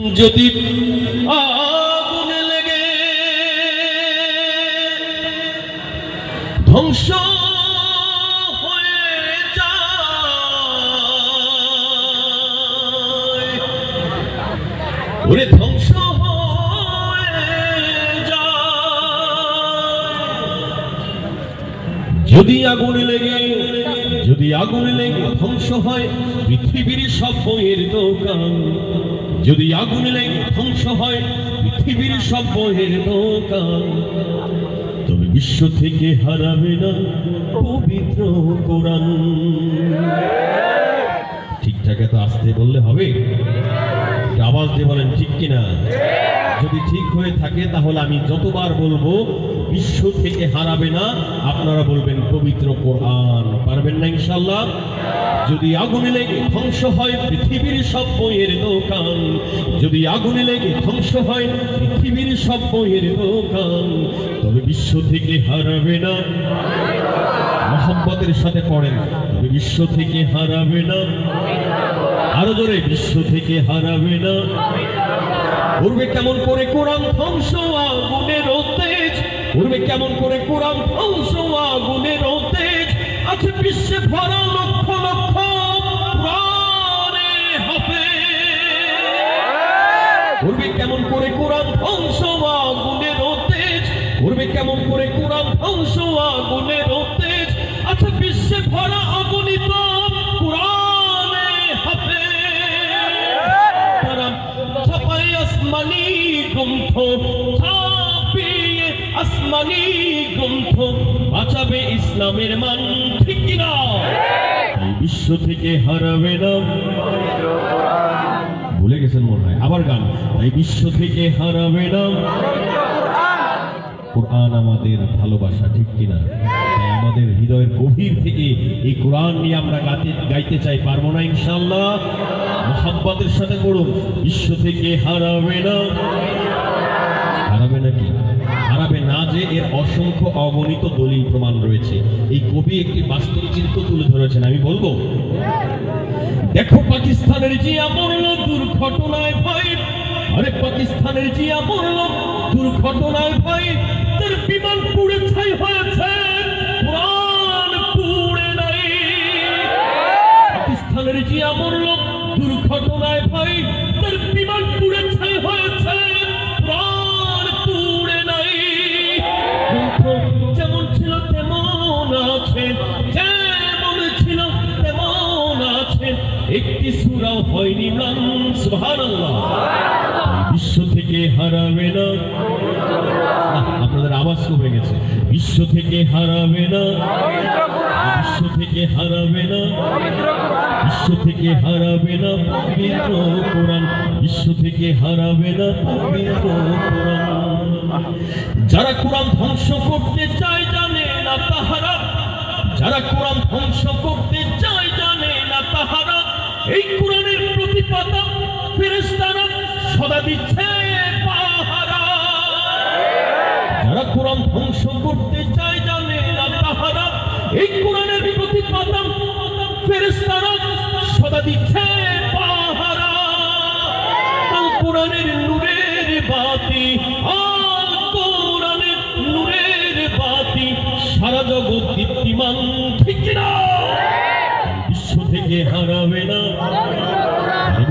যদি আগুনে লেগে ধ্বংস হয়ে যায়। ওরে ধ্বংস যদি আগুনে লেগে, যদি আগুনে লেগে ধ্বংস হয়, পৃথিবীর সব বইয়ের দোকান। যদি আগুন লেগে ধ্বংস হয়, পৃথিবীর সব বইয়ের নৌকা। তবে বিশ্ব থেকে হারাবে না পবিত্র কোরআন। ঠিকঠাক এত আসতে বললে হবে? আওয়াজ দিয়ে বলেন, ঠিক কিনা? যদি ঠিক হয়ে থাকে, তাহলে আমি যতবার বলব, বিশ্ব থেকে হারাবে না। আপনারা বলবেন, পবিত্র কোরআন। পারবেন না ইনশাল্লাহ যদি আগুনে লেগে ধ্বংস হয় পৃথিবীর সব বইয়ের দোকান, যদি আগুনে লেগে ধ্বংস হয় পৃথিবীর সব বইয়ের দোকান, তবে বিশ্ব থেকে হারাবে না। মোহাম্মতের সাথে পড়েন, তবে বিশ্ব থেকে হারাবে না। আরও জোরে, বিশ্ব থেকে হারাবে না। উড়বে কেমন করে কোরআন ধ্বংস আগুনের তেজ উড়বে কেমন করে কোরআন ধ্বংস আগুনের তেজ আছে বিশ্বে ভরা লক্ষ লক্ষ উড়বে কেমন করে কোরআন ধ্বংস আগুনের তেজ উড়বে কেমন করে কোরআন ধ্বংস আগুনের আসমানি গ্রন্থ ছাপিয়ে আসমানি গ্রন্থ বাঁচাবে ইসলামের মান ঠিক তাই বিশ্ব থেকে হারাবে না। ভুলে গেছেন মনে হয়। আবার গান। তাই বিশ্ব থেকে হারাবে না। কোরআন আমাদের ভালোবাসা ঠিক কিনা? আমাদের হৃদয়ের গভীর থেকে এই কোরআন নিয়ে আমরা গাইতে গাইতে চাই, পারব না ইনশাল্লাহ মোহাম্মতের সাথে করুন। বিশ্ব থেকে হারাবে না। হারাবে নাকি? হারাবে না যে এর অসংখ্য অগণিত দলিল প্রমাণ রয়েছে। এই কবি একটি বাস্তব চিত্র তুলে ধরেছেন, আমি বলব। দেখো পাকিস্তানের জিয়া মরল দুর্ঘটনায় ভয়। আরে পাকিস্তানের জিয়া মরল দুর্ঘটনায় ভয়। তার বিমান জিয়া মরল দুর্ঘটনায় ভয়, তার বিমান পুড়ে ছাই হয়েছে, প্রাণ যেমন ছিল, তেমন আছে, যেমন ছিল, তেমন আছে। একটি সুরাও হয়নি ম্লান সুবহানাল্লাহ। থেকে হারাবে না। আপনাদের আওয়াজ কমে গেছে। বিশ্ব থেকে হারাবে না। বিশ্ব থেকে হারাবে না। বিশ্ব থেকে হারাবে না পবিত্র কোরআন। বিশ্ব থেকে হারাবে না পবিত্র কোরআন। যারা কোরআন ধ্বংস করতে চায় জানে না তাহারা। যারা কোরআন ধ্বংস করতে চায় জানে না তাহারা। এই কোরআনের প্রতিপাদক ফেরেশতারা সদা দিচ্ছে ফেরেশতারা দিচ্ছে পাহারা। আল কোরআনের নূরের বাতি আল কোরআনের নূরের বাতি, সারা জগৎ দীপ্তিমান ঠিক না বিশ্ব থেকে হারাবে না।